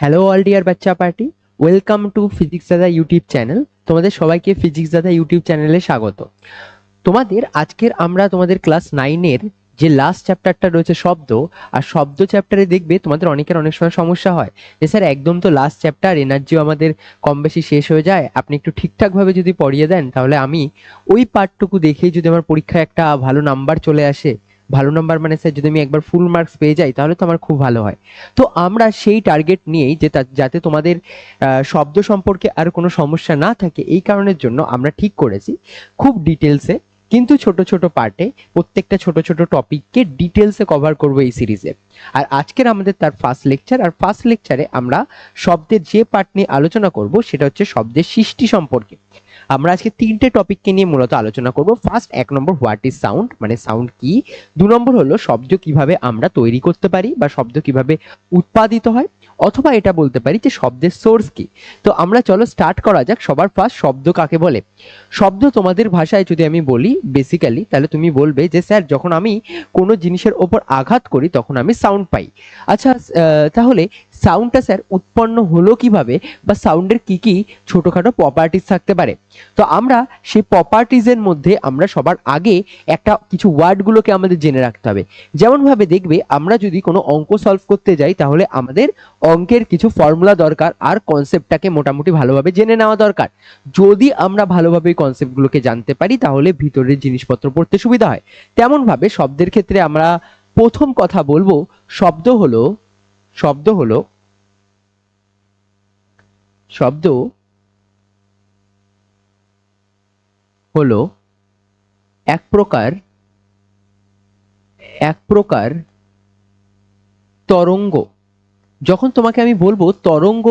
Hello all dear বাচ্চা party welcome to physics দাদা YouTube channel তোমাদের সবাইকে ফিজিক্স দাদা ইউটিউব চ্যানেলে স্বাগত। তোমাদের আজকের আমরা তোমাদের ক্লাস নাইনের যে লাস্ট চ্যাপ্টারটা রয়েছে শব্দ, আর শব্দ চ্যাপ্টারে দেখবে তোমাদের অনেকের অনেক সময় সমস্যা হয়। যে স্যার, একদম তো লাস্ট চ্যাপ্টার এনার্জিও আমাদের কম বেশি শেষ হয়ে যায়। আপনি একটু ঠিকঠাকভাবে যদি পড়িয়ে দেন, তাহলে আমি ওই পার্টটুকু দেখেই যদি আমার পরীক্ষায় একটা ভালো নাম্বার চলে আসে ভালো নাম্বার মানে স্যার যদি আমি একবার ফুল মার্কস পেয়ে যাই, তাহলে তো আমার খুব ভালো হয়। তো আমরা সেই টার্গেট নিয়েই যে যাতে তোমাদের শব্দ সম্পর্কে আর কোনো সমস্যা না থাকে, এই কারণের জন্য আমরা ঠিক করেছি খুব ডিটেলসে কিন্তু ছোট ছোট পার্টে প্রত্যেকটা ছোট ছোট টপিককে ডিটেলসে কভার করব এই সিরিজে আর আজকের আমাদের তার ফার্স্ট লেকচার আর ফার্স্ট লেকচারে আমরা শব্দের যে পার্ট নিয়ে আলোচনা করব, সেটা হচ্ছে শব্দের সৃষ্টি সম্পর্কে। আমরা আজকে তিনটে টপিককে নিয়ে মূলত আলোচনা করব। ফার্স্ট এক নম্বর হোয়াট ইজ সাউন্ড মানে সাউন্ড কি? দু নম্বর হলো শব্দ কীভাবে আমরা তৈরি করতে পারি বা শব্দ কীভাবে উৎপাদিত হয়? অথবা এটা বলতে পারি যে শব্দের সোর্স কি? তো আমরা চলো স্টার্ট করা যাক। সবার ফার্স্ট শব্দ কাকে বলে? শব্দ তোমাদের ভাষায় যদি আমি বলি বেসিক্যালি তাহলে তুমি বলবে যে, স্যার, যখন আমি কোনো জিনিসের ওপর আঘাত করি, তখন আমি সাউন্ড পাই। আচ্ছা তাহলে সাউন্ডটা স্যার উৎপন্ন হলো কীভাবে বা সাউন্ডের কি কি ছোটোখাটো প্রপার্টিস থাকতে পারে। তো আমরা সেই প্রপার্টিজের মধ্যে আমরা সবার আগে একটা কিছু ওয়ার্ডগুলোকে আমাদের জেনে রাখতে হবে। যেমনভাবে দেখবে আমরা যদি কোনো অঙ্ক সলভ করতে যাই তাহলে আমাদের অঙ্কের কিছু ফর্মুলা দরকার আর কনসেপ্টটাকে মোটামুটি ভালোভাবে জেনে নেওয়া দরকার। যদি আমরা ভালোভাবে কনসেপ্টগুলোকে জানতে পারি তাহলে ভিতরের জিনিসপত্র পড়তে সুবিধা হয়। তেমনভাবে শব্দের ক্ষেত্রে আমরা প্রথম কথা বলব, শব্দ হলো শব্দ হলো শব্দ হলো এক প্রকার এক প্রকার তরঙ্গ। যখন তোমাকে আমি বলব তরঙ্গ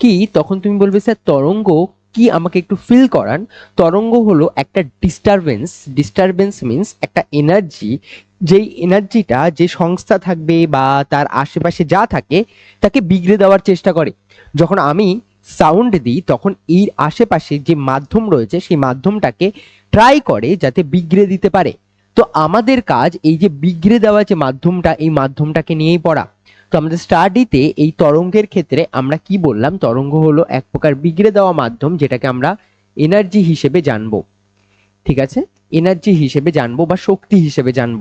কি, তখন তুমি বলবে, স্যার, তরঙ্গ কি আমাকে একটু ফিল করান, তরঙ্গ হলো একটা ডিস্টারবেন্স ডিস্টারবেন্স মিন্স একটা এনার্জি যেই এনার্জিটা যে সংস্থা থাকবে বা তার আশেপাশে যা থাকে, তাকে বিগড়ে দেওয়ার চেষ্টা করে। যখন আমি সাউন্ড দিই, তখন এই আশেপাশে যে মাধ্যম রয়েছে, সেই মাধ্যমটাকে ট্রাই করে যাতে বিগড়ে দিতে পারে। তো আমাদের কাজ এই যে বিগড়ে দেওয়া যে মাধ্যমটা, এই মাধ্যমটাকে নিয়েই পড়া। তো আমাদের স্টাডিতে এই তরঙ্গের ক্ষেত্রে আমরা কি বললাম? তরঙ্গ হলো এক প্রকার বিগড়ে দেওয়া মাধ্যম যেটাকে আমরা এনার্জি হিসেবে জানব। ঠিক আছে? এনার্জি হিসেবে জানব বা শক্তি হিসেবে জানব।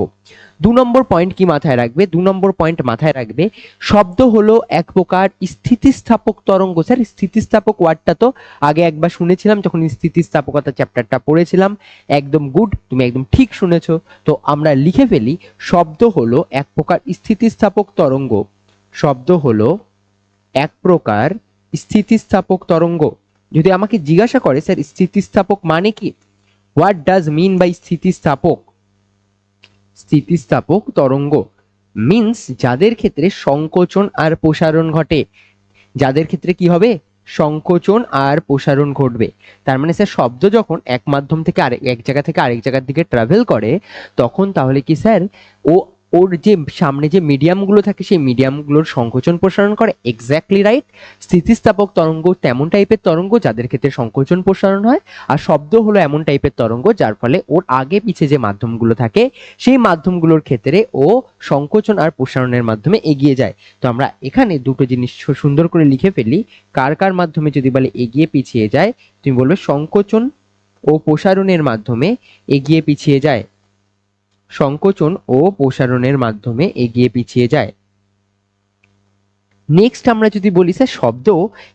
দু নম্বর পয়েন্ট কি মাথায় রাখবে? দু নম্বর পয়েন্ট মাথায় রাখবে, শব্দ হলো এক প্রকার স্থিতিস্থাপক তরঙ্গ। স্যার, স্থিতিস্থাপক ওয়ার্ডটা তো আগে একবার শুনেছিলাম, যখন স্থিতিস্থাপকতা চ্যাপ্টারটা পড়েছিলাম, একদম গুড তুমি একদম ঠিক শুনেছো। তো আমরা লিখে ফেলি, শব্দ হলো এক প্রকার স্থিতিস্থাপক তরঙ্গ। শব্দ হলো এক প্রকার স্থিতিস্থাপক তরঙ্গ। যদি আমাকে জিজ্ঞাসা করে, স্যার, স্থিতিস্থাপক মানে কি? হোয়াট ডাজ মিন বাই স্থিতিস্থাপক? স্থিতিস্থাপক তরঙ্গ মিন্স যাদের ক্ষেত্রে সংকোচন আর প্রসারণ ঘটে। যাদের ক্ষেত্রে কি হবে? সংকোচন আর প্রসারণ ঘটবে। তার মানে স্যার, শব্দ যখন এক মাধ্যম থেকে আরেক, এক জায়গা থেকে আরেক জায়গার দিকে ট্রাভেল করে, তখন তাহলে কি, স্যার, ও ওর যে সামনে যে মিডিয়ামগুলো থাকে, সেই মিডিয়ামগুলোর সংকোচন প্রসারণ করে। এক্স্যাক্টলি রাইট স্থিতিস্থাপক তরঙ্গ তেমন টাইপের তরঙ্গ যাদের ক্ষেত্রে সংকোচন প্রসারণ হয়, আর শব্দ হলো এমন টাইপের তরঙ্গ যার ফলে ওর আগে পিছে যে মাধ্যমগুলো থাকে, সেই মাধ্যমগুলোর ক্ষেত্রে ও সংকোচন আর প্রসারণের মাধ্যমে এগিয়ে যায়। তো আমরা এখানে দুটো জিনিস সুন্দর করে লিখে ফেলি। কার কার মাধ্যমে যদি বলে এগিয়ে পিছিয়ে যায়, তুমি বলবে সংকোচন ও প্রসারণের মাধ্যমে এগিয়ে পিছিয়ে যায়। সংকোচন ও প্রসারণের মাধ্যমে এগিয়ে পিছিয়ে যায়। নেক্সট আমরা যদি বলি স্যার শব্দ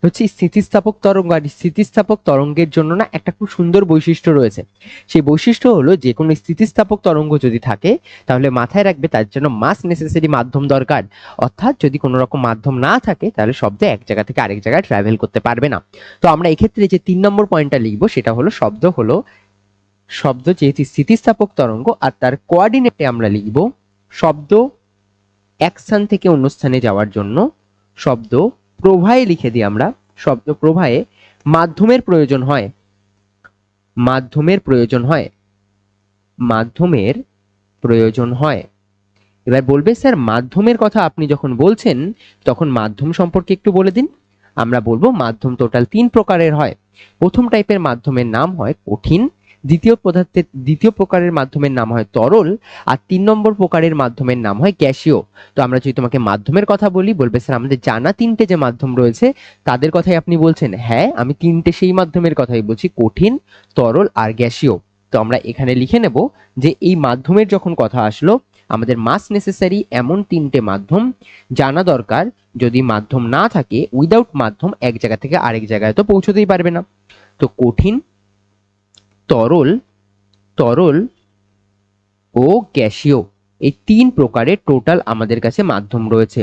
হচ্ছে স্থিতিস্থাপক তরঙ্গ, আর স্থিতিস্থাপক তরঙ্গের জন্য না একটা খুব সুন্দর বৈশিষ্ট্য রয়েছে। সেই বৈশিষ্ট্য হলো যে কোনো স্থিতিস্থাপক তরঙ্গ যদি থাকে, তাহলে মাথায় রাখবে তার জন্য মাস নেসেসারি মাধ্যম দরকার। অর্থাৎ যদি কোনো রকম মাধ্যম না থাকে, তাহলে শব্দ এক জায়গা থেকে আরেক জায়গায় ট্রাভেল করতে পারবে না। তো আমরা এক্ষেত্রে যে তিন নম্বর পয়েন্টটা লিখব, সেটা হলো, শব্দ হলো শব্দ যেহেতু স্থিতিস্থাপক তরঙ্গ আর তার কোয়ার্ডিনেটে আমরা লিখব শব্দ এক স্থান থেকে অন্য স্থানে যাওয়ার জন্য শব্দ প্রবাহে লিখে দিই আমরা। শব্দ প্রবাহে মাধ্যমের প্রয়োজন হয়। মাধ্যমের প্রয়োজন হয়। মাধ্যমের প্রয়োজন হয়। এবার বলবে, স্যার, মাধ্যমের কথা আপনি যখন বলছেন, তখন মাধ্যম সম্পর্কে একটু বলে দিন। আমরা বলব, মাধ্যম টোটাল তিন প্রকারের হয়। প্রথম টাইপের মাধ্যমের নাম হয় কঠিন দ্বিতীয় পদার্থের, দ্বিতীয় প্রকারের মাধ্যমের নাম হয় তরল আর তিন নম্বর প্রকারের মাধ্যমের নাম হয় গ্যাসীয় তো আমরা যদি তোমাকে মাধ্যমের কথা বলি, বলবে, স্যার, আমাদের জানা তিনটে যে মাধ্যম রয়েছে, তাদের কথাই আপনি বলছেন? হ্যাঁ আমি তিনটে সেই মাধ্যমের কথাই বলছি, কঠিন, তরল আর গ্যাসীয় তো আমরা এখানে লিখে নেব যে এই মাধ্যমের যখন কথা আসলো, আমাদের মাস নেসেসারি এমন তিনটে মাধ্যম জানা দরকার, যদি মাধ্যম না থাকে উইদাউট মাধ্যম এক জায়গা থেকে আরেক জায়গায় তো পৌঁছতেই পারবে না। তো কঠিন তরল তরল ও গ্যাসীয় এই তিন প্রকারের টোটাল আমাদের কাছে মাধ্যম রয়েছে।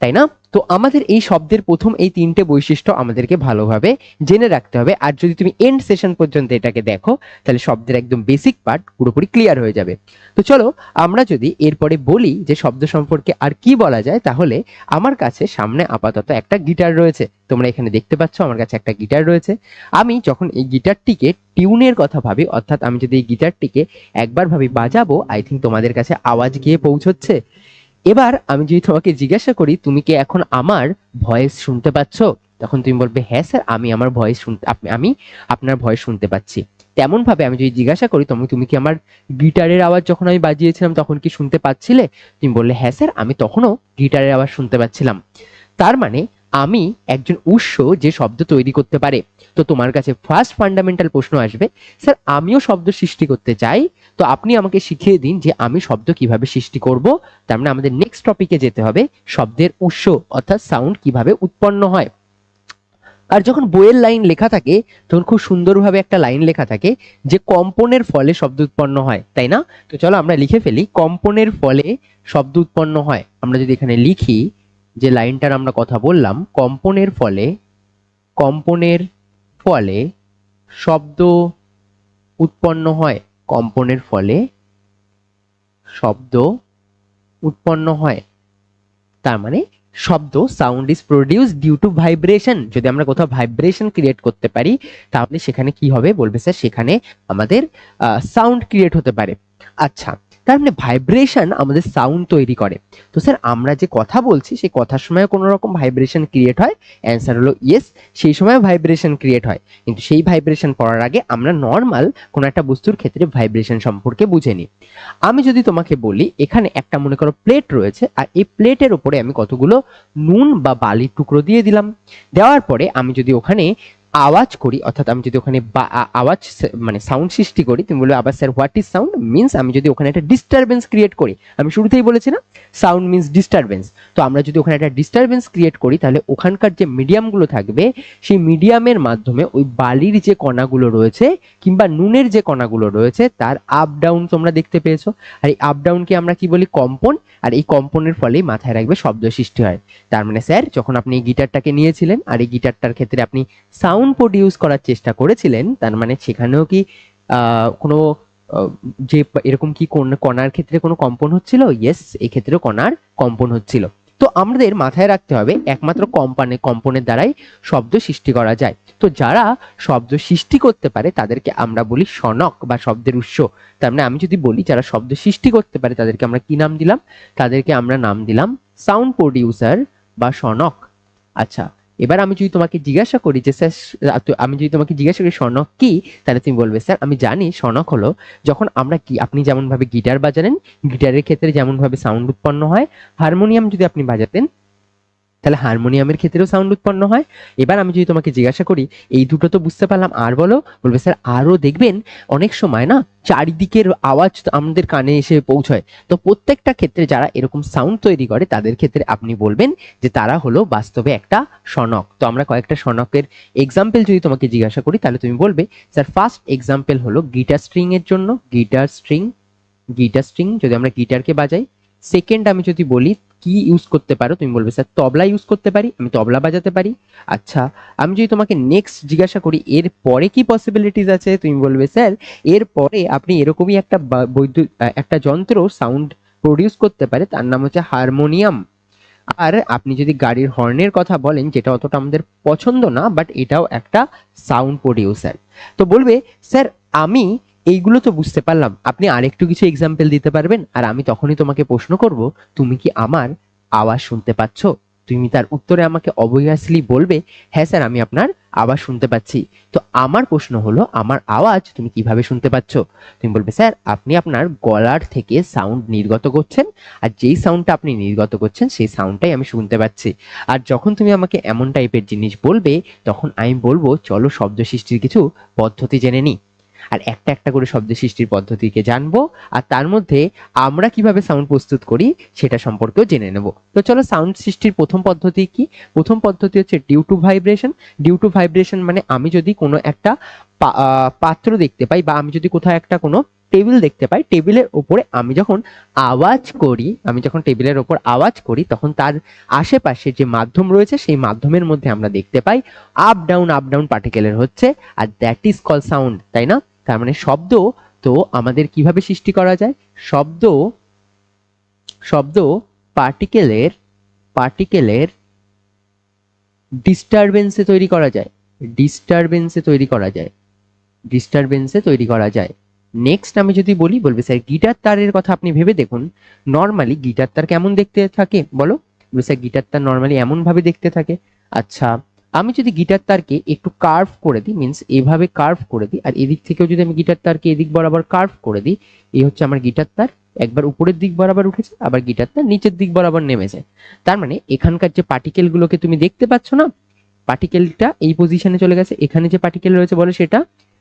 তাই না? তো আমাদের এই শব্দের প্রথম এই তিনটে বৈশিষ্ট্য আমাদেরকে ভালোভাবে জেনে রাখতে হবে। আর যদি তুমি এন্ড সেশন পর্যন্ত এটাকে দেখো, তাহলে শব্দের একদম বেসিক পার্ট পুরোপুরি ক্লিয়ার হয়ে যাবে। তো চলো, আমরা যদি এরপরে বলি যে শব্দ সম্পর্কে আর কি বলা যায়, তাহলে আমার কাছে সামনে আপাতত একটা গিটার রয়েছে। তোমরা এখানে দেখতে পাচ্ছ, আমার কাছে একটা গিটার রয়েছে। আমি যখন এই গিটারটিকে টিউনের কথা ভাবি, অর্থাৎ আমি যদি এই গিটারটিকে একবার ভাবি বাজাবো আই থিঙ্ক তোমাদের কাছে আওয়াজ গিয়ে পৌঁছচ্ছে। এবার আমি যদি তোমাকে জিজ্ঞাসা করি, তুমি কি এখন আমার ভয়েস শুনতে পাচ্ছ? তখন তুমি বলবে হ্যাঁ স্যার আমি আমার ভয়েস শুনতে আমি আপনার ভয়েস শুনতে পাচ্ছি। তেমন ভাবে আমি যদি জিজ্ঞাসা করি, তুমি তুমি কি আমার গিটারের আওয়াজ যখন আমি বাজিয়েছিলাম, তখন কি শুনতে পাচ্ছিলে? তুমি বললে হ্যাঁ স্যার আমি তখনও গিটারের আওয়াজ শুনতে পাচ্ছিলাম। তার মানে আমি একজন উৎস যে শব্দ তৈরি করতে পারে। তো তোমার কাছে ফার্স্ট ফান্ডামেন্টাল প্রশ্ন আসবে, স্যার, আমিও শব্দ সৃষ্টি করতে চাই, তো আপনি আমাকে শিখিয়ে দিন যে আমি শব্দ কীভাবে সৃষ্টি করব। তার মানে আমাদের নেক্সট টপিকে যেতে হবে, শব্দের উৎস অর্থাৎ সাউন্ড কীভাবে উৎপন্ন হয়। আর যখন বইয়ের লাইন লেখা থাকে, তখন খুব সুন্দরভাবে একটা লাইন লেখা থাকে যে কম্পনের ফলে শব্দ উৎপন্ন হয়, তাই না? তো চলো আমরা লিখে ফেলি, কম্পনের ফলে শব্দ উৎপন্ন হয়। আমরা যদি এখানে লিখি যে লাইনটার আমরা কথা বললাম, কম্পনের ফলে কম্পনের ফলে শব্দ উৎপন্ন হয়। কম্পনের ফলে শব্দ উৎপন্ন হয়। তার মানে শব্দ sound is produce due to vibration যদি আমরা কোথাও ভাইব্রেশন ক্রিয়েট করতে পারি, তাহলে সেখানে কি হবে? বলবে স্যার সেখানে আমাদের সাউন্ড ক্রিয়েট হতে পারে। আচ্ছা তার মানে ভাইব্রেশন আমাদের সাউন্ড তৈরি করে। তো স্যার আমরা যে কথা বলছি, সেই কথার সময় কোনো রকম ভাইব্রেশন ক্রিয়েট হয়? অ্যান্সার হলো ইয়েস সেই সময় ভাইব্রেশন ক্রিয়েট হয়। কিন্তু সেই ভাইব্রেশন পড়ার আগে আমরা নর্মাল কোনো একটা বস্তুর ক্ষেত্রে ভাইব্রেশন সম্পর্কে বুঝে নিই। আমি যদি তোমাকে বলি, এখানে একটা মনে করো প্লেট রয়েছে, আর এই প্লেটের উপরে আমি কতগুলো নুন বা বালির টুকরো দিয়ে দিলাম। দেওয়ার পরে আমি যদি ওখানে আওয়াজ করি, অর্থাৎ আমি যদি ওখানে বা- আওয়াজ মানে সাউন্ড সৃষ্টি করি, তুমি বলবে, আবার sir what is sound means আমি যদি ওখানে একটা ডিস্টারবেন্স ক্রিয়েট করি, আমি শুরুতেই বলেছি না সাউন্ড মিন্স ডিস্টারবেন্স তো আমরা যদি ওখানে একটা ডিস্টারবেন্স ক্রিয়েট করি, তাহলে ওখানকার যে মিডিয়ামগুলো থাকবে, সেই মিডিয়ামের মাধ্যমে ওই বালির যে কণাগুলো রয়েছে, কিংবা নুনের যে কণাগুলো রয়েছে, তার আপ ডাউন তোমরা দেখতে পেয়েছ। আর এই আপ ডাউনকে আমরা কি বলি? কম্পন। আর এই কম্পনের ফলেই মাথায় রাখবে শব্দ সৃষ্টি হয়। তার মানে স্যার যখন আপনি গিটারটাকে নিয়েছিলেন, আর এই গিটারটার ক্ষেত্রে আপনি সাউন্ড প্রডিউস করার চেষ্টা করেছিলেন, তার মানে সেখানেও কি কোনো যে এরকম কি কণার ক্ষেত্রে কোনো কম্পন হচ্ছিল? ইয়েস এই ক্ষেত্রেও কণার কম্পন হচ্ছিল। তো আমাদের মাথায় রাখতে হবে, একমাত্র কম্পানে, কম্পনের দ্বারাই শব্দ সৃষ্টি করা যায়। তো যারা শব্দ সৃষ্টি করতে পারে, তাদেরকে আমরা বলি সনক বা শব্দের উৎস। তার মানে আমি যদি বলি যারা শব্দ সৃষ্টি করতে পারে, তাদেরকে আমরা কি নাম দিলাম? তাদেরকে আমরা নাম দিলাম সাউন্ড প্রডিউসার বা সনক। আচ্ছা এবার আমি যদি তোমাকে জিজ্ঞাসা করি যে, স্যার আমি যদি তোমাকে জিজ্ঞাসা করি, স্বর্ণক কি? তাহলে তুমি বলবে, স্যার, আমি জানি স্বর্ণক হলো যখন আমরা কি, আপনি যেমন ভাবে গিটার বাজালেন গিটারের ক্ষেত্রে যেমন ভাবে সাউন্ড উৎপন্ন হয়, হারমোনিয়াম যদি আপনি বাজাতেন তাহলে হারমোনিয়ামের ক্ষেত্রেও সাউন্ড উৎপন্ন হয়। এবার আমি যদি তোমাকে জিজ্ঞাসা করি, এই দুটো তো বুঝতে পারলাম, আর বলো? বলবে, স্যার আরও দেখবেন, অনেক সময় না, চারিদিকের আওয়াজ আমাদের কানে এসে পৌঁছয়। তো প্রত্যেকটা ক্ষেত্রে যারা এরকম সাউন্ড তৈরি করে, তাদের ক্ষেত্রে আপনি বলবেন যে, তারা হলো বাস্তবে একটা সনক। তো আমরা কয়েকটা সনকের এক্সাম্পল যদি তোমাকে জিজ্ঞাসা করি, তাহলে তুমি বলবে, স্যার ফার্স্ট এক্সাম্পল হলো গিটার স্ট্রিং এর জন্য। গিটার স্ট্রিং গিটার স্ট্রিং যদি আমরা গিটারকে বাজাই। সেকেন্ড আমি যদি বলি কি ইউজ করতে পারো? তুমি বলবে, স্যার, তবলা ইউজ করতে পারি, আমি তবলা বাজাতে পারি। আচ্ছা আমি যদি তোমাকে নেক্সট জিজ্ঞাসা করি, এর পরে কি পসিবিলিটিস আছে? তুমি বলবে, স্যার, এর পরে আপনি এরকমই একটা বৈদ্যুৎ একটা যন্ত্র সাউন্ড প্রডিউস করতে পারে, তার নাম হচ্ছে হারমোনিয়াম আর আপনি যদি গাড়ির হর্নের কথা বলেন, যেটা অতটা আমাদের পছন্দ না বাট এটাও একটা সাউন্ড প্রডিউসার তো বলবে, স্যার, আমি এইগুলো তো বুঝতে পারলাম। আপনি আরেকটু কিছু এক্সাম্পল দিতে পারবেন? আর আমি তখনই তোমাকে প্রশ্ন করব, তুমি কি আমার আওয়াজ শুনতে পাচ্ছ? তুমি তার উত্তরে আমাকে অবভিয়াসলি বলবে হ্যাঁ স্যার, আমি আপনার আওয়াজ শুনতে পাচ্ছি। তো আমার প্রশ্ন হলো, আমার আওয়াজ তুমি কীভাবে শুনতে পাচ্ছ? তুমি বলবে, স্যার, আপনি আপনার গলার থেকে সাউন্ড নির্গত করছেন, আর যেই সাউন্ডটা আপনি নির্গত করছেন, সেই সাউন্ডটাই আমি শুনতে পাচ্ছি। আর যখন তুমি আমাকে এমন টাইপের জিনিস বলবে, তখন আমি বলব, চলো শব্দ সৃষ্টির কিছু পদ্ধতি জেনে নিই আর একটা একটা করে শব্দ সৃষ্টির পদ্ধতিকে জানব, আর তার মধ্যে আমরা কীভাবে সাউন্ড প্রস্তুত করি সেটা সম্পর্কেও জেনে নেব। তো চলো সাউন্ড সৃষ্টির প্রথম পদ্ধতি কি? প্রথম পদ্ধতি হচ্ছে due to vibration due to vibration মানে আমি যদি কোনো একটা পাত্র দেখতে পাই বা আমি যদি কোথাও একটা কোনো টেবিল দেখতে পাই টেবিলের ওপরে আমি যখন আওয়াজ করি, আমি যখন টেবিলের ওপর আওয়াজ করি, তখন তার আশেপাশে যে মাধ্যম রয়েছে, সেই মাধ্যমের মধ্যে আমরা দেখতে পাই আপ ডাউন আপ ডাউন পার্টিকেলের হচ্ছে, আর দ্যাট ইজ কল সাউন্ড তাই না? তার মানে শব্দ তো আমাদের কীভাবে সৃষ্টি করা যায়? শব্দ শব্দ পার্টিকেলের পার্টিকেলের ডিস্টারবেন্সে তৈরি করা যায়। ডিস্টারবেন্সে তৈরি করা যায়। ডিস্টারবেন্সে তৈরি করা যায়। নেক্সট আমি যদি বলি, বলবে স্যার, গিটার তারের কথা আপনি ভেবে দেখুন। নর্মালি গিটার তার কেমন দেখতে থাকে? বলো। স্যার, গিটার তার নর্মালি এমন ভাবে দেখতে থাকে। আচ্ছা আমি যদি গিটার তারকে একটু কার্ভ করে দিই মিন্স এভাবে কার্ভ করে দিই, আর এদিক থেকেও যদি আমি গিটার তারকে এদিক বরাবর কার্ভ করে দিই, এই হচ্ছে আমার গিটার তার, একবার উপরের দিক বরাবর উঠেছে, আবার গিটার তার নিচের দিক বরাবর নেমেছে। তার মানে এখানকার যে পার্টিকেল গুলোকে তুমি দেখতে পাচ্ছ না পার্টিকেলটা এই পজিশনে চলে গেছে, এখানে যে পার্টিকেল রয়েছে বলো সেটা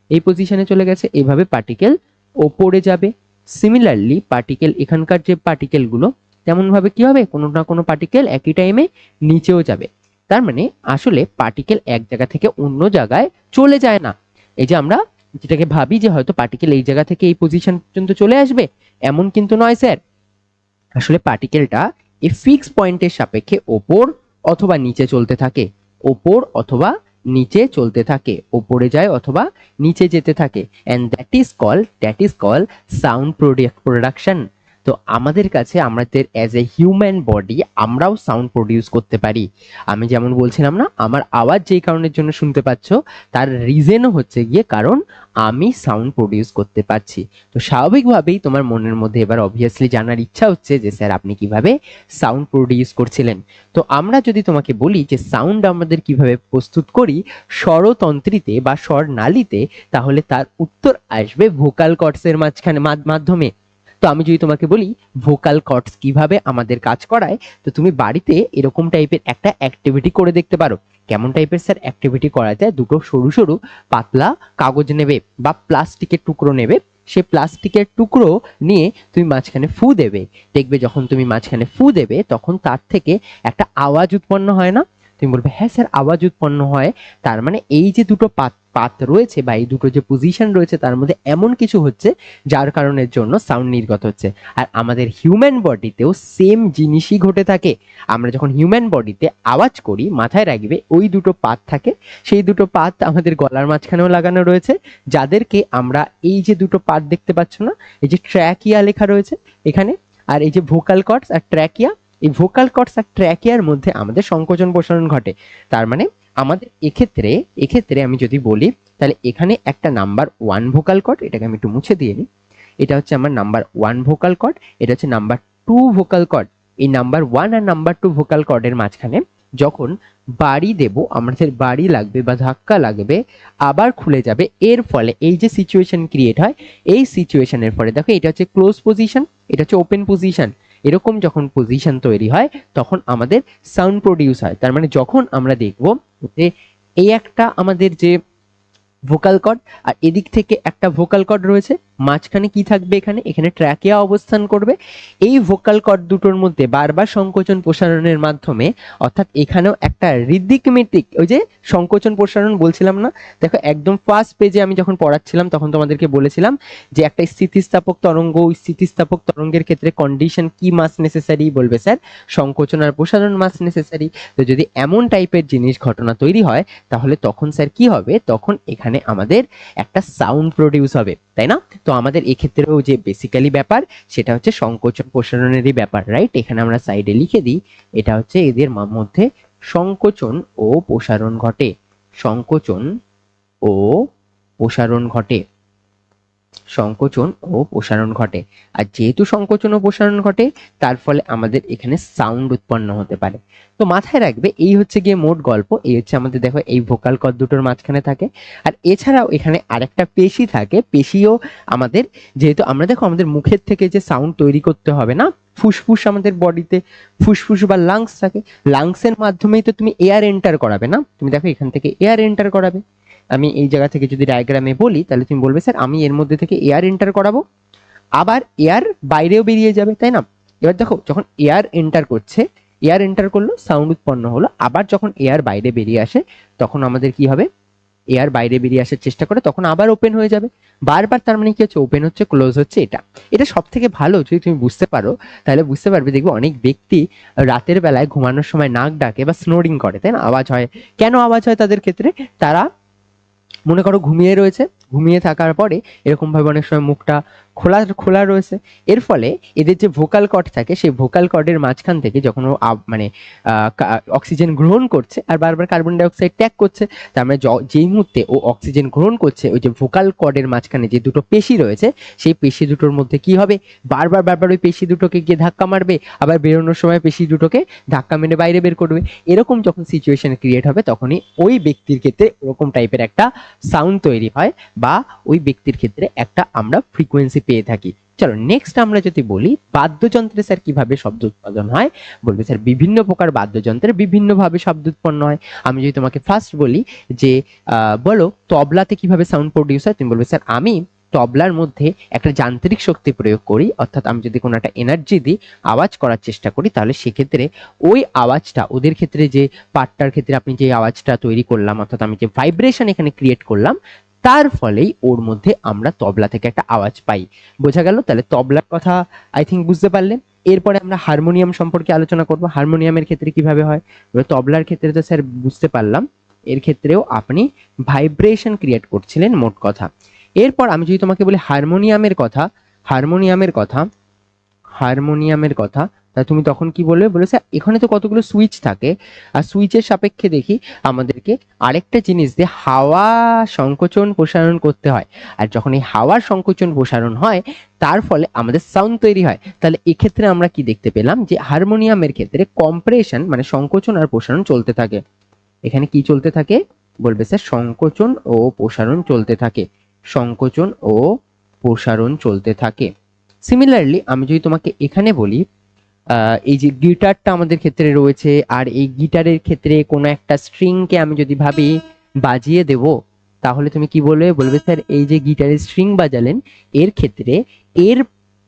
এই পজিশনে চলে গেছে, এভাবে পার্টিকেল ওপরে যাবে। সিমিলারলি পার্টিকেল এখানকার যে পার্টিকেলগুলো তেমন ভাবে কি হবে? কোনো না কোনো পার্টিকেল একই টাইমে নিচেও যাবে। তার মানে আসলে পার্টিকেল এক জায়গা থেকে অন্য জায়গায় চলে যায় না। এই যে আমরা যেটাকে ভাবি যে হয়তো পার্টিকেল এই জায়গা থেকে এই পজিশন পর্যন্ত চলে আসবে, এমন কিন্তু নয় স্যার। আসলে পার্টিকেলটা এই ফিক্স পয়েন্টের সাপেক্ষে ওপর অথবা নিচে চলতে থাকে। ওপর অথবা নিচে চলতে থাকে। ওপরে যায় অথবা নিচে যেতে থাকে। And that is call that is call sound production তো আমাদের কাছে আমাদের অ্যাজ এ হিউম্যান বডি আমরাও সাউন্ড প্রডিউস করতে পারি। আমি যেমন বলছিলাম না, আমার আওয়াজ যেই কারণের জন্য শুনতে পাচ্ছ, তার রিজনও হচ্ছে গিয়ে কারণ আমি সাউন্ড প্রডিউস করতে পারছি। তো স্বাভাবিকভাবেই তোমার মনের মধ্যে এবার অবভিয়াসলি জানার ইচ্ছা হচ্ছে যে, স্যার, আপনি কীভাবে সাউন্ড প্রডিউস করছিলেন? তো আমরা যদি তোমাকে বলি যে সাউন্ড আমাদের কীভাবে প্রস্তুত করি স্বরতন্ত্রীতে বা স্বর নালীতে তাহলে তার উত্তর আসবে ভোকাল কর্ডসের মাঝখানে মাধ্যমে। তো আমি যদি তোমাকে বলি ভোকাল কর্ডস কীভাবে আমাদের কাজ করায়, তো তুমি বাড়িতে এরকম টাইপের একটা অ্যাক্টিভিটি করে দেখতে পারো। কেমন টাইপের স্যার অ্যাক্টিভিটি করা যায় দুটো সরু সরু পাতলা কাগজ নেবে বা প্লাস্টিকের টুকরো নেবে। সে প্লাস্টিকের টুকরো নিয়ে তুমি মাঝখানে ফু দেবে। দেখবে যখন তুমি মাঝখানে ফু দেবে, তখন তার থেকে একটা আওয়াজ উৎপন্ন হয় না? তুমি বলবে হ্যাঁ স্যার আওয়াজ উৎপন্ন হয়। তার মানে এই যে দুটো পাত পাত রয়েছে বা এই দুটো যে পজিশন রয়েছে তার মধ্যে এমন কিছু হচ্ছে যার কারণের জন্য সাউন্ড নির্গত হচ্ছে। আর আমাদের হিউম্যান বডিতেও সেম জিনিসই ঘটে থাকে। আমরা যখন হিউম্যান বডিতে আওয়াজ করি, মাথায় রাখবে, ওই দুটো পাত থাকে। সেই দুটো পাত আমাদের গলার মাঝখানেও লাগানো রয়েছে। যাদেরকে আমরা এই যে দুটো পাত দেখতে পাচ্ছ না, এই যে ট্র্যাকিয়া লেখা রয়েছে এখানে, আর এই যে ভোকাল কর্ডস আর ট্র্যাকিয়া এই ভোকাল কর্ডস আর ট্র্যাকিয়ার মধ্যে আমাদের সংকোচন প্রসারণ ঘটে। তার মানে আমাদের এক্ষেত্রে এক্ষেত্রে আমি যদি বলি, তাহলে এখানে একটা নাম্বার ওয়ান ভোকাল কর্ড এটাকে আমি একটু মুছে দিয়ে নিই। এটা হচ্ছে আমার নাম্বার ওয়ান ভোকাল কর্ড এটা হচ্ছে নাম্বার টু ভোকাল কর্ড এই নাম্বার ওয়ান আর নাম্বার টু ভোকাল কর্ডের মাঝখানে যখন বাড়ি দেব আমাদের বাড়ি লাগবে বা ধাক্কা লাগবে, আবার খুলে যাবে, এর ফলে এই যে সিচুয়েশন ক্রিয়েট হয়, এই সিচুয়েশনের ফলে দেখো, এটা হচ্ছে ক্লোজ পজিশন এটা হচ্ছে ওপেন পজিশন এরকম যখন পজিশন তৈরি হয়, তখন আমাদের সাউন্ড প্রডিউস হয়। তার মানে যখন আমরা দেখব যে এই একটা আমাদের যে ভোকাল কর্ড আর এদিক থেকে একটা ভোকাল কর্ড রয়েছে মাঝখানে কি থাকবে এখানে? এখানে ট্র্যাকিয়া অবস্থান করবে। এই ভোকাল কর্ড দুটোর মধ্যে বারবার সংকোচন প্রসারণের মাধ্যমে, অর্থাৎ এখানেও একটা রিদিকমেটিক ওই যে সংকোচন প্রসারণ বলছিলাম না? দেখো, একদম ফার্স্ট পেজে আমি যখন পড়াচ্ছিলাম, তখন তোমাদেরকে বলেছিলাম যে একটা স্থিতিস্থাপক তরঙ্গ স্থিতিস্থাপক তরঙ্গের ক্ষেত্রে কন্ডিশন কি মাস নেসেসারি বলবে স্যার সংকোচন আর প্রসারণ মাস নেসেসারি তো যদি এমন টাইপের জিনিস ঘটনা তৈরি হয়, তাহলে তখন স্যার কি হবে? তখন এখানে আমাদের একটা সাউন্ড প্রডিউস হবে, তাই না? তো আমাদের এক্ষেত্রেও যে বেসিক্যালি ব্যাপার, সেটা হচ্ছে সংকোচন প্রসারণেরই ব্যাপার রাইট এখানে আমরা সাইডে লিখে দিই, এটা হচ্ছে এদের মধ্যে সংকোচন ও প্রসারণ ঘটে। সংকোচন ও প্রসারণ ঘটে। সংকোচন ও প্রসারণ ঘটে। আর যেহেতু সংকোচন ও প্রসারণ ঘটে, তার ফলে আমাদের এখানে সাউন্ড উৎপন্ন হতে পারে। তো মাথায় রাখবে, এই হচ্ছে গিয়ে মোট গল্প, এই হচ্ছে আমাদের দেখো এই ভোকাল কর দুটোর মাঝখানে থাকে। আর এছাড়াও এখানে আরেকটা পেশি থাকে, পেশিও আমাদের, যেহেতু আমরা দেখো আমাদের মুখের থেকে যে সাউন্ড তৈরি করতে হবে না, ফুসফুস আমাদের বডিতে, ফুসফুস বা লাংস থাকে। লাংসের মাধ্যমেই তো তুমি এয়ার এন্টার করাবে না। তুমি দেখো এখান থেকে এয়ার এন্টার করাবে। আমি এই জায়গা থেকে যদি ডায়াগ্রামে বলি, তাহলে তুমি বলবে, স্যার, আমি এর মধ্যে থেকে এয়ার এন্টার করাবো। আবার এয়ার বাইরেও বেরিয়ে যাবে, তাই না? এবার দেখো, যখন এয়ার এন্টার করছে এয়ার এন্টার করল সাউন্ড উৎপন্ন হলো। আবার যখন এয়ার বাইরে বেরিয়ে আসে, তখন আমাদের কি হবে? এয়ার বাইরে বেরিয়ে আসার চেষ্টা করে, তখন আবার ওপেন হয়ে যাবে। বারবার তার মানে কি হচ্ছে? ওপেন হচ্ছে ক্লোজ হচ্ছে এটা। এটা সব থেকে ভালো, যদি তুমি বুঝতে পারো, তাহলে বুঝতে পারবে, দেখবে অনেক ব্যক্তি রাতের বেলায় ঘুমানোর সময় নাক ডাকে বা স্নোরিং করে, তাই না? আওয়াজ হয়। কেন আওয়াজ হয় তাদের ক্ষেত্রে? তারা মনে করো ঘুমিয়ে রয়েছে। ঘুমিয়ে থাকার পরে এরকম ভাবে অনেক সময় মুখটা খোলা খোলা রয়েছে। এর ফলে এদের যে ভোকাল কর্ড থাকে, সেই ভোকাল কর্ডের মাঝখান থেকে যখন ও মানে অক্সিজেন গ্রহণ করছে আর বারবার কার্বন ডাইঅক্সাইড ত্যাগ করছে, তার মানে যেই মুহূর্তে ও অক্সিজেন গ্রহণ করছে, ওই যে ভোকাল কর্ডের মাঝখানে যে দুটো পেশি রয়েছে, সেই পেশি দুটোর মধ্যে কি হবে? বারবার বারবার ওই পেশি দুটোকে গিয়ে ধাক্কা মারবে, আবার বেরোনোর সময় পেশি দুটোকে ধাক্কা মেরে বাইরে বের করবে। এরকম যখন সিচুয়েশন ক্রিয়েট হবে, তখনই ওই ব্যক্তির ক্ষেত্রে ওরকম টাইপের একটা সাউন্ড তৈরি হয় বা ওই ব্যক্তির ক্ষেত্রে একটা আমরা ফ্রিকোয়েন্সি পেয়ে থাকি। চলো নেক্সট আমরা যদি বলি, বাদ্যযন্ত্রে স্যার কীভাবে শব্দ উৎপাদন হয়? বলবে স্যার বিভিন্ন প্রকার বাদ্যযন্ত্রে বিভিন্নভাবে শব্দ উৎপন্ন হয়। আমি যদি তোমাকে ফার্স্ট বলি যে বলো তবলাতে কীভাবে সাউন্ড প্রডিউস হয়? তুমি বলবে স্যার আমি তবলার মধ্যে একটা যান্ত্রিক শক্তি প্রয়োগ করি, অর্থাৎ আমি যদি কোনো একটা এনার্জি দিই, আওয়াজ করার চেষ্টা করি, তাহলে সেক্ষেত্রে ওই আওয়াজটা, ওদের ক্ষেত্রে যে পার্টটার ক্ষেত্রে আপনি যে আওয়াজটা তৈরি করলাম, অর্থাৎ আমি যে ভাইব্রেশন এখানে ক্রিয়েট করলাম তার ফলেই ওর মধ্যে আমরা তবলা থেকে একটা আওয়াজ পাই। বোঝা গেল? তাহলে তবলার কথা আই থিঙ্ক বুঝতে পারলেন। এরপরে আমরা হারমোনিয়াম সম্পর্কে আলোচনা করব। হারমোনিয়ামের ক্ষেত্রে কীভাবে হয়? এবার তবলার ক্ষেত্রে তো স্যার বুঝতে পারলাম। এর ক্ষেত্রেও আপনি ভাইব্রেশন ক্রিয়েট করছিলেন মোট কথা। এরপর আমি যদি তোমাকে বলি হারমোনিয়ামের কথা হারমোনিয়ামের কথা হারমোনিয়ামের কথা তা তুমি তখন কি বলবে? বলে স্যার এখানে তো কতগুলো সুইচ থাকে। আর সুইচের সাপেক্ষে দেখি, আমাদেরকে আরেকটা জিনিস দিয়ে হাওয়া সংকোচন প্রসারণ করতে হয়। আর যখন এই হাওয়ার সংকোচন প্রসারণ হয়, তার ফলে আমাদের সাউন্ড তৈরি হয়। তাহলে এক্ষেত্রে আমরা কি দেখতে পেলাম? যে হারমোনিয়ামের ক্ষেত্রে কম্প্রেশন মানে সংকোচন আর প্রসারণ চলতে থাকে। এখানে কি চলতে থাকে? বলবে স্যার সংকোচন ও প্রসারণ চলতে থাকে। সংকোচন ও প্রসারণ চলতে থাকে। সিমিলারলি আমি যদি তোমাকে এখানে বলি এই যে গিটারটা আমাদের ক্ষেত্রে রয়েছে, আর এই গিটারের ক্ষেত্রে কোনো একটা স্ট্রিংকে আমি যদি ভাবি বাজিয়ে দেব, তাহলে তুমি কি বলবে? বলবে, স্যার, এই যে গিটারের স্ট্রিং বাজালেন, এর ক্ষেত্রে এর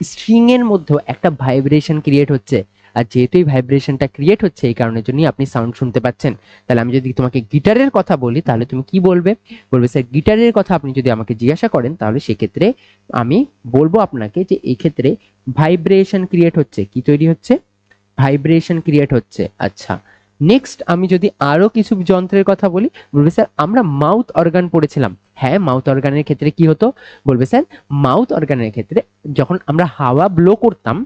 স্ট্রিং এর মধ্যেও একটা ভাইব্রেশন ক্রিয়েট হচ্ছে। আর যেহেতু এই ভাইব্রেশনটা ক্রিয়েট হচ্ছে, এই কারণের জন্যই আপনি সাউন্ড শুনতে পাচ্ছেন। তাহলে আমি যদি তোমাকে গিটারের কথা বলি, তাহলে তুমি কি বলবে? বলবে, স্যার গিটারের কথা আপনি যদি আমাকে জিজ্ঞাসা করেন, তাহলে সেক্ষেত্রে আমি বলব আপনাকে যে এই ক্ষেত্রে ভাইব্রেশন ক্রিয়েট হচ্ছে। কি তৈরি হচ্ছে? ভাইব্রেশন ক্রিয়েট হচ্ছে। আচ্ছা নেক্সট আমি যদি আরও কিছু যন্ত্রের কথা বলি, বলবে, স্যার, আমরা মাউথ অর্গান পড়েছিলাম। হ্যাঁ মাউথ অর্গানের ক্ষেত্রে কি হতো? বলবে, স্যার মাউথ অর্গানের ক্ষেত্রে যখন আমরা হাওয়া ব্লো করতাম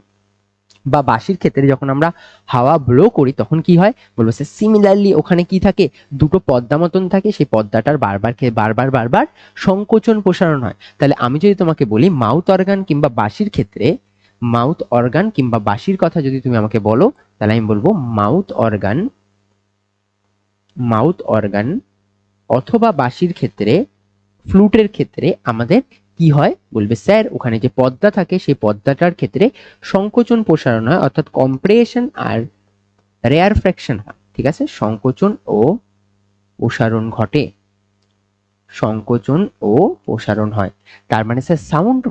বা বাঁশির ক্ষেত্রে যখন আমরা হাওয়া ব্লো করি, তখন কি হয়? বলব স্যার সিমিলারলি ওখানে কি থাকে? দুটো পদ্মা মতন থাকে, সেই পদ্মাটার বারবার খে- বারবার বারবার সংকোচন প্রসারণ হয়। তাহলে আমি যদি তোমাকে বলি মাউথ অর্গান কিংবা বাঁশির ক্ষেত্রে মাউথ অর্গান কিংবা বাঁশির কথা যদি তুমি আমাকে বলো, তাহলে আমি বলব মাউথ অর্গান মাউথ অর্গান অথবা বাঁশির ক্ষেত্রে ফ্লুটের ক্ষেত্রে আমাদের কি হয়? বলবে, স্যার, ওখানে যে পদ্মা থাকে, সেই পদ্মাটার ক্ষেত্রে সংকোচন প্রসারণ হয়, অর্থাৎ কম্প্রেশন আর রেয়ার ফ্র্যাকশন হয়। ঠিক আছে? সংকোচন ও প্রসারণ ঘটে। সংকোচন ও প্রসারণ হয়। তার মানে স্যার সাউন্ড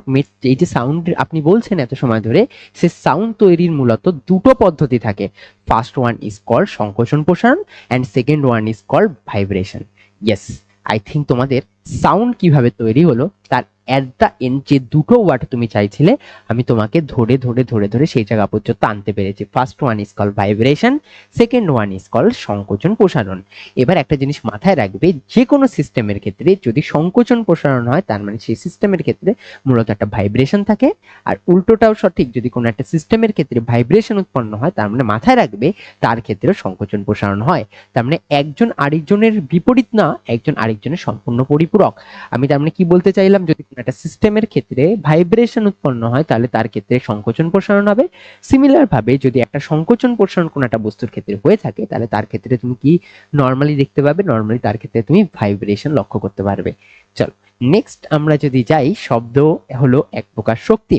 এই যে সাউন্ড আপনি বলছেন এত সময় ধরে, সে সাউন্ড তৈরির মূলত দুটো পদ্ধতি থাকে। ফার্স্ট ওয়ান ইজ কল সংকোচন প্রসারণ and second one is call vibration yes I think তোমাদের সাউন্ড কীভাবে তৈরি হলো, তার অ্যাট দ্য এন্ড যে দুটো ওয়ার্ড তুমি চাইছিলে, আমি তোমাকে ধরে ধরে ধরে ধরে সেই জায়গা পর্যন্ত আনতে পেরেছি। First one is call vibration second one is call সংকোচন প্রসারণ। এবার একটা জিনিস মাথায় রাখবে, যে কোনো সিস্টেমের ক্ষেত্রে যদি সংকোচন প্রসারণ হয়, তার মানে সেই সিস্টেমের ক্ষেত্রে মূলত একটা ভাইব্রেশন থাকে। আর উল্টোটাও সঠিক, যদি কোনো একটা সিস্টেমের ক্ষেত্রে ভাইব্রেশন উৎপন্ন হয়, তার মানে মাথায় রাখবে, তার ক্ষেত্রেও সংকোচন প্রসারণ হয়। তার মানে একজন আরেকজনের বিপরীত না, একজন আরেকজনের সম্পূর্ণ পরিপূরক। আমি তার মানে কি বলতে চাইলাম, যদি একটা সিস্টেমের ক্ষেত্রে ভাইব্রেশন উৎপন্ন হয়, তাহলে তার ক্ষেত্রে সংকোচন প্রসারণ হবে। সিমিলার ভাবে যদি একটা সংকোচন প্রসারণ কোনো একটা বস্তুর ক্ষেত্রে হয়ে থাকে, তাহলে তার ক্ষেত্রে তুমি কি নর্মালি দেখতে পাবে? নর্মালি তার ক্ষেত্রে তুমি ভাইব্রেশন লক্ষ্য করতে পারবে। চলো নেক্সট আমরা যদি যাই, শব্দ হলো এক প্রকার শক্তি।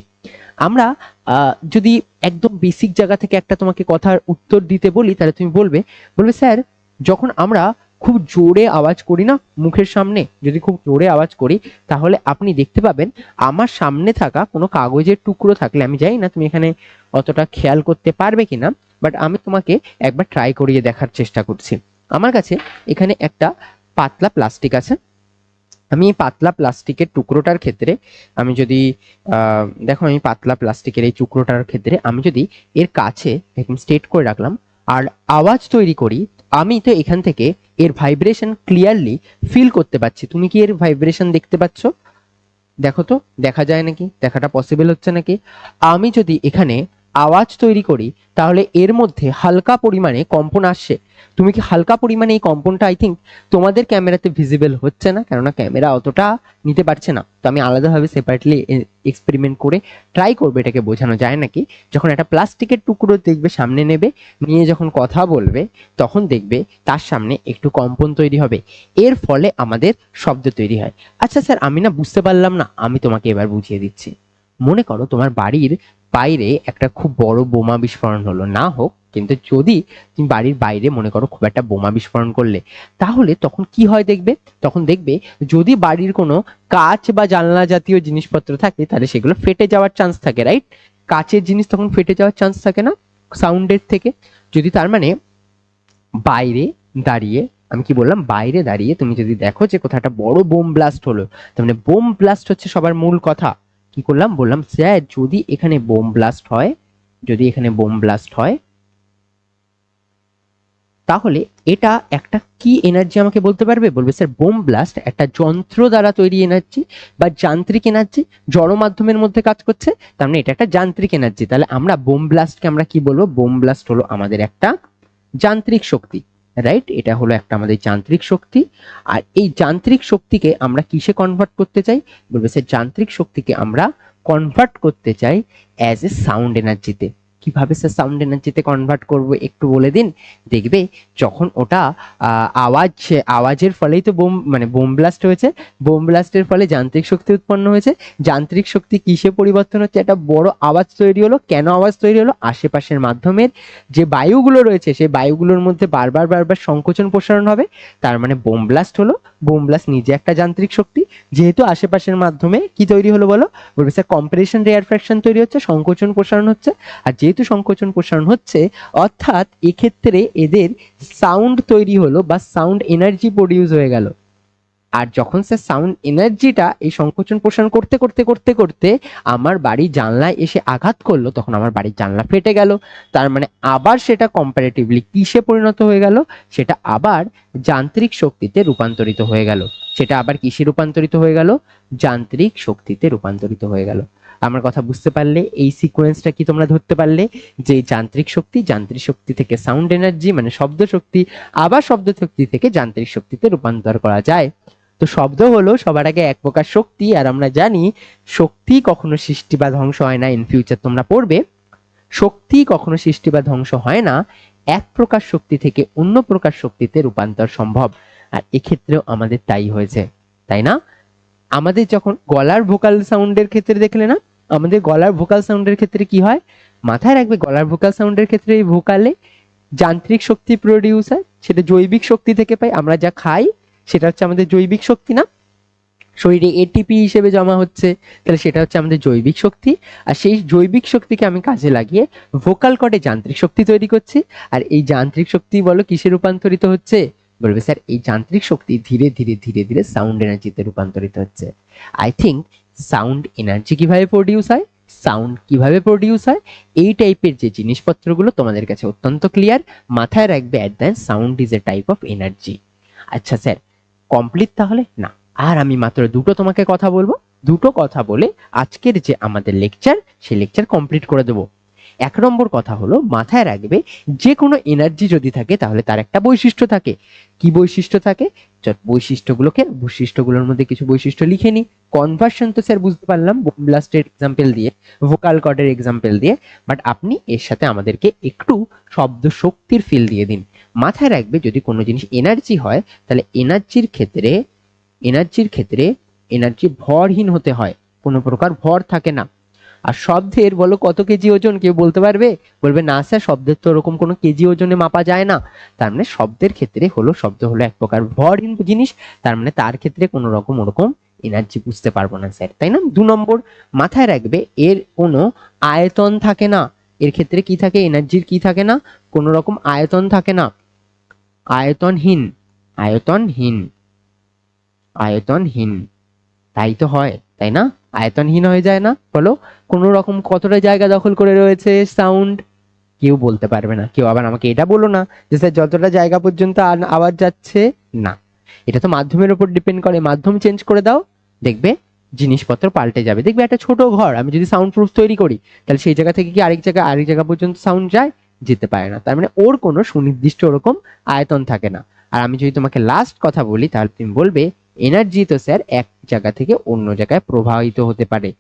আমরা যদি একদম বেসিক জায়গা থেকে একটা তোমাকে কথার উত্তর দিতে বলি, তাহলে তুমি বলবে বলবে, স্যার, যখন আমরা খুব জোরে আওয়াজ করি না মুখের সামনে? যদি খুব জোরে আওয়াজ করি, তাহলে আপনি দেখতে পাবেন আমার সামনে থাকা কোনো কাগজের টুকরো থাকলে, আমি জানি না তুমি এখানে অতটা খেয়াল করতে পারবে কিনা বাট আমি তোমাকে একবার ট্রাই করিয়ে দেখার চেষ্টা করছি। আমার কাছে এখানে একটা পাতলা প্লাস্টিক আছে। আমি এই পাতলা প্লাস্টিকের টুকরোটার ক্ষেত্রে, আমি যদি দেখো আমি পাতলা প্লাস্টিকের এই টুকরোটার ক্ষেত্রে, আমি যদি এর কাছে স্ট্রেট করে রাখলাম, আর আওয়াজ তৈরি করি, আমি তো এখান থেকে এর ভাইব্রেশন ক্লিয়ারলি ফিল করতে পারছি। তুমি কি এর ভাইব্রেশন দেখতে পাচ্ছ? দেখো তো, দেখা যায় নাকি? দেখাটা পসিবল হচ্ছে নাকি? আমি যদি এখানে আওয়াজ তৈরি করি, তাহলে এর মধ্যে হালকা পরিমাণে কম্পন আসছে। তুমি কি হালকা পরিমাণে এই কম্পনটা আই থিঙ্ক তোমাদের ক্যামেরাতে ভিজিবল হচ্ছে না? কেননা ক্যামেরা অতটা নিতে পারছে না। তো আমি আলাদাভাবে সেপারেটলি এক্সপেরিমেন্ট করে ট্রাই করব, এটাকে বোঝানো যায় নাকি? যখন একটা প্লাস্টিকের টুকরো দেখবে, সামনে নেবে, নিয়ে যখন কথা বলবে, তখন দেখবে তার সামনে একটু কম্পন তৈরি হবে। এর ফলে আমাদের শব্দ তৈরি হয়। আচ্ছা স্যার, আমি না বুঝতে পারলাম না, আমি তোমাকে এবার বুঝিয়ে দিচ্ছি। মনে করো তোমার বাড়ির বাইরে একটা খুব বড় বোমা বিস্ফোরণ হলো। না হোক, কিন্তু যদি তুমি বাড়ির বাইরে মনে করো খুব একটা বোমা বিস্ফোরণ করলে, তাহলে তখন কি হয় দেখবে? তখন দেখবে যদি বাড়ির কোনো কাঁচ বা জানলা জাতীয় জিনিসপত্র থাকে, তাহলে সেগুলো ফেটে যাওয়ার চান্স থাকে রাইট কাচের জিনিস তখন ফেটে যাওয়ার চান্স থাকে না সাউন্ডের থেকে। যদি তার মানে বাইরে দাঁড়িয়ে, আমি কি বললাম? বাইরে দাঁড়িয়ে তুমি যদি দেখো যে কোথাও একটা বড় বোম ব্লাস্ট হলো, তার মানে বোম ব্লাস্ট হচ্ছে সবার মূল কথা। কি করলাম? বললাম, স্যার, যদি এখানে বোম ব্লাস্ট হয়, যদি এখানে বোম ব্লাস্ট হয়, তাহলে এটা একটা কি এনার্জি আমাকে বলতে পারবে? বলবে, স্যার, বোম ব্লাস্ট একটা যন্ত্র দ্বারা তৈরি এনার্জি বা যান্ত্রিক এনার্জি, জড় মাধ্যমের মধ্যে কাজ করছে। তার মানে এটা একটা যান্ত্রিক এনার্জি। তাহলে আমরা বোম ব্লাস্টকে আমরা কি বলব? বোম ব্লাস্ট হলো আমাদের একটা যান্ত্রিক শক্তি। রাইট এটা হলো একটা আমাদের যান্ত্রিক শক্তি। আর এই যান্ত্রিক শক্তিকে আমরা কিসে কনভার্ট করতে চাই? বলবে যান্ত্রিক শক্তিকে আমরা কনভার্ট করতে চাই অ্যাজ এ সাউন্ড এনার্জিতে কীভাবে স্যার সাউন্ড এনার্জিতে কনভার্ট করব একটু বলে দিন? দেখবে যখন ওটা আওয়াজ, আওয়াজের ফলেই তো বোম মানে বোম ব্লাস্ট হয়েছে। বোম ব্লাস্টের ফলে যান্ত্রিক শক্তি উৎপন্ন হয়েছে। যান্ত্রিক শক্তি কিসে পরিবর্তন হচ্ছে? একটা বড় আওয়াজ তৈরি হলো। কেন আওয়াজ তৈরি হলো? আশেপাশের মাধ্যমের যে বায়ুগুলো রয়েছে, সেই বায়ুগুলোর মধ্যে বারবার বারবার সংকোচন প্রসারণ হবে। তার মানে বোম ব্লাস্ট হলো। বোম ব্লাস্ট নিজে একটা যান্ত্রিক শক্তি। যেহেতু আশেপাশের মাধ্যমে কি তৈরি হলো বলো? বলবে স্যার কম্প্রেশন রেয়ার ফ্র্যাকশন তৈরি হচ্ছে, সংকোচন প্রসারণ হচ্ছে। আর যেহেতু সংকোচন প্রসারণ হচ্ছে, অর্থাৎ এক্ষেত্রে এদের সাউন্ড তৈরি হলো বা সাউন্ড এনার্জি প্রডিউস হয়ে গেল। আর যখন স্যার সাউন্ড এনার্জিটা এই সংকোচন প্রসারণ করতে করতে করতে করতে আমার বাড়ির জানলায় এসে আঘাত করল, তখন আমার বাড়ির জানলা ফেটে গেল। তার মানে আবার সেটা কম্পারেটিভলি কিসে পরিণত হয়ে গেল, সেটা আবার যান্ত্রিক শক্তিতে রূপান্তরিত হয়ে গেল। সেটা আবার কিসে রূপান্তরিত হয়ে গেল? যান্ত্রিক শক্তিতে রূপান্তরিত হয়ে গেল। আমার কথা বুঝতে পারলে, এই সিকোয়েন্সটা কি তোমরা ধরতে পারলে? যে যান্ত্রিক শক্তি যান্ত্রিক শক্তি থেকে সাউন্ড এনার্জি মানে শব্দ শক্তি, আবার শব্দ শক্তি থেকে যান্ত্রিক শক্তিতে রূপান্তর করা যায়। তো শব্দ হলো সবার আগে এক প্রকার শক্তি, আর আমরা জানি শক্তি কখনো সৃষ্টি বা ধ্বংস হয় না ইন ফিউচার তোমরা পড়বে। শক্তি কখনো সৃষ্টি বা ধ্বংস হয় না, এক প্রকার শক্তি থেকে অন্য প্রকার শক্তিতে রূপান্তর সম্ভব। আর এক্ষেত্রেও আমাদের তাই হয়েছে, তাই না? আমাদের যখন গলার ভোকাল সাউন্ডের ক্ষেত্রে দেখলে না আমাদের গলার ভোকাল সাউন্ডের ক্ষেত্রে কি হয়? মাথায় রাখবে, গলার ভোকাল সাউন্ডের ক্ষেত্রে এই ভোকালে যান্ত্রিক শক্তি প্রডিউস হয়, সেটা জৈবিক শক্তি থেকে পাই, আমরা যা খাই, সেটা হচ্ছে আমাদের জৈবিক শক্তি না? শরীরে এটিপি হিসেবে জমা হচ্ছে, তাহলে সেটা হচ্ছে আমাদের জৈবিক শক্তি। আর সেই জৈবিক শক্তিকে আমি কাজে লাগিয়ে ভোকাল কটে যান্ত্রিক শক্তি তৈরি করছি। আর এই যান্ত্রিক শক্তি বলো কিসে রূপান্তরিত হচ্ছে? বলবে, স্যার, এই যান্ত্রিক শক্তি ধীরে ধীরে ধীরে ধীরে সাউন্ড এনার্জিতে রূপান্তরিত হচ্ছে। আই থিঙ্ক সাউন্ড এনার্জি কীভাবে প্রডিউস হয়? সাউন্ড কীভাবে প্রডিউস হয়? এই টাইপের যে জিনিসপত্রগুলো তোমাদের কাছে অত্যন্ত ক্লিয়ার মাথায় রাখবে at the sound is a type of energy আচ্ছা স্যার কমপ্লিট তাহলে? না, আর আমি মাত্র দুটো তোমাকে কথা বলব। দুটো কথা বলে আজকের যে আমাদের লেকচার সেই লেকচার কমপ্লিট করে দেবো। এক নম্বর কথা হলো, মাথায় রাখবে যে কোনো এনার্জি যদি থাকে তাহলে তার একটা বৈশিষ্ট্য থাকে। কি বৈশিষ্ট্য থাকে? বৈশিষ্ট্যগুলোকে, বৈশিষ্ট্যগুলোর মধ্যে কিছু বৈশিষ্ট্য লিখে নি কনভার্সন তো স্যার বুঝতে পারলাম ব্লাস্টের এক্সাম্পল দিয়ে ভোকাল কর্ডের এক্সাম্পল দিয়ে বাট আপনি এর সাথে আমাদেরকে একটু শব্দ শক্তির ফিল দিয়ে দিন। মাথায় রাখবে যদি কোনো জিনিস এনার্জি হয়, তাহলে এনার্জির ক্ষেত্রে এনার্জির ক্ষেত্রে এনার্জি ভরহীন হতে হয়। কোনো প্রকার ভর থাকে না। আর শব্দের বলো কত কেজি ওজন, কেউ বলতে পারবে? বলবে, না স্যার, শব্দের তো ওরকম কোনো কেজি ওজনে মাপা যায় না। তার মানে শব্দের ক্ষেত্রে হলো, শব্দ হলো এক প্রকার ভরহীন জিনিস, তার মানে তার ক্ষেত্রে কোনো রকম ওরকম এনার্জি বুঝতে পারব না স্যার। তাই না? দু নম্বর, মাথায় রাখবে, এর কোনো আয়তন থাকে না। এর ক্ষেত্রে কি থাকে? এনার্জির কি থাকে না? কোনো রকম আয়তন থাকে না। আয়তনহীন আয়তনহীন আয়তনহীন। তাই তো হয়, তাই না? আয়তনহীন হয়ে যায় না? বলো। কোনো রকম কতটা জায়গা দখল করে রয়েছে? সাউন্ড কেউ বলতে পারবে না। কেউ আবার আমাকে এটা বলো না যে স্যার, যতটা জায়গা পর্যন্ত আওয়াজ যাচ্ছে, না। এটা তো মাধ্যমের উপর ডিপেন্ড করে। মাধ্যম চেঞ্জ করে দাও। দেখবে জিনিসপত্র পাল্টে যাবে। দেখবে একটা ছোট ঘর। আমি যদি সাউন্ড প্রুফ তৈরি করি, তাহলে সেই জায়গা থেকে কি আরেক জায়গা আরেক জায়গা পর্যন্ত সাউন্ড যায়? যেতে পারে না। তার মানে ওর কোনো সুনির্দিষ্ট ওরকম আয়তন থাকে না। আর আমি যদি তোমাকে লাস্ট কথা বলি, তাহলে তুমি বলবে এনার্জি তো স্যার এক জায়গা থেকে অন্য জায়গায় প্রবাহিত হতে পারে।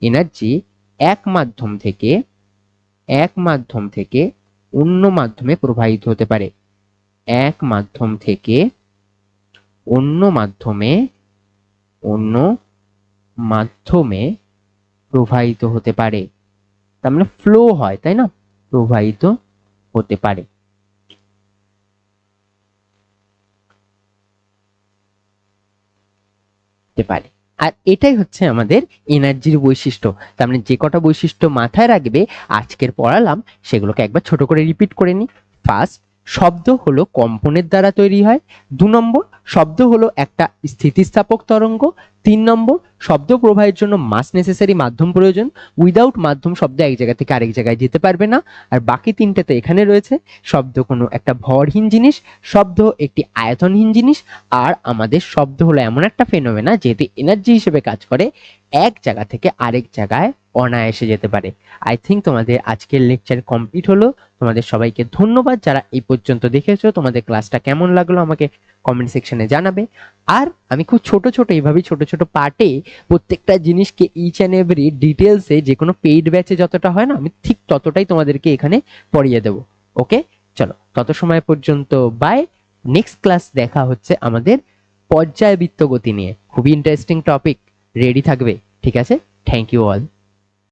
এনার্জি এক মাধ্যম থেকে, এক মাধ্যম থেকে অন্য মাধ্যমে প্রবাহিত হতে পারে। এক মাধ্যম থেকে অন্য মাধ্যমে অন্য মাধ্যমে প্রবাহিত হতে পারে। তার মানে ফ্লো হয়, তাই না? প্রবাহিত হতে পারে। হতে পারে। আর এটাই হচ্ছে আমাদের এনার্জির বৈশিষ্ট্য। তার মানে যে কটা বৈশিষ্ট্য মাথায় রাখবে, আজকের পড়ালাম, সেগুলোকে একবার ছোট করে রিপিট করে নি ফার্স্ট শব্দ হলো কম্পনের দ্বারা তৈরি হয়। দু নম্বর, শব্দ হলো একটা স্থিতিস্থাপক তরঙ্গ। তিন নম্বর, শব্দ প্রবাহের জন্য মাস নেসেসারি মাধ্যম প্রয়োজন। উইদাউট মাধ্যম শব্দ এক জায়গা থেকে আরেক জায়গায় যেতে পারবে না। আর বাকি তিনটে তো এখানে রয়েছে। শব্দ কোনো একটা ভরহীন জিনিস, শব্দ একটি আয়তনহীন জিনিস। আর আমাদের শব্দ হলো এমন একটা ফেনোমেনা যেহেতু এনার্জি হিসেবে কাজ করে। এক জায়গা থেকে আরেক জায়গায় অনায়াসে যেতে পারে। আই থিঙ্ক তোমাদের আজকের লেকচার কমপ্লিট হলো। তোমাদের সবাইকে ধন্যবাদ। যারা এই পর্যন্ত দেখেছ, তোমাদের ক্লাসটা কেমন লাগল আমাকে কমেন্ট সেকশনে জানাবে। আর আমি খুব ছোট ছোট, এইভাবেই ছোট ছোট পার্টে প্রত্যেকটা জিনিসকে ইচ অ্যান্ড এভরি ডিটেলসে যে কোনো পেইড ব্যাচে যতটা হয় না, আমি ঠিক ততটাই তোমাদেরকে এখানে পড়িয়ে দেবো। ওকে চলো, তত সময় পর্যন্ত বাই নেক্সট ক্লাস দেখা হচ্ছে আমাদের পর্যায়বৃত্ত গতি নিয়ে। খুবই ইন্টারেস্টিং টপিক রেডি থাকবে। ঠিক আছে? Thank you all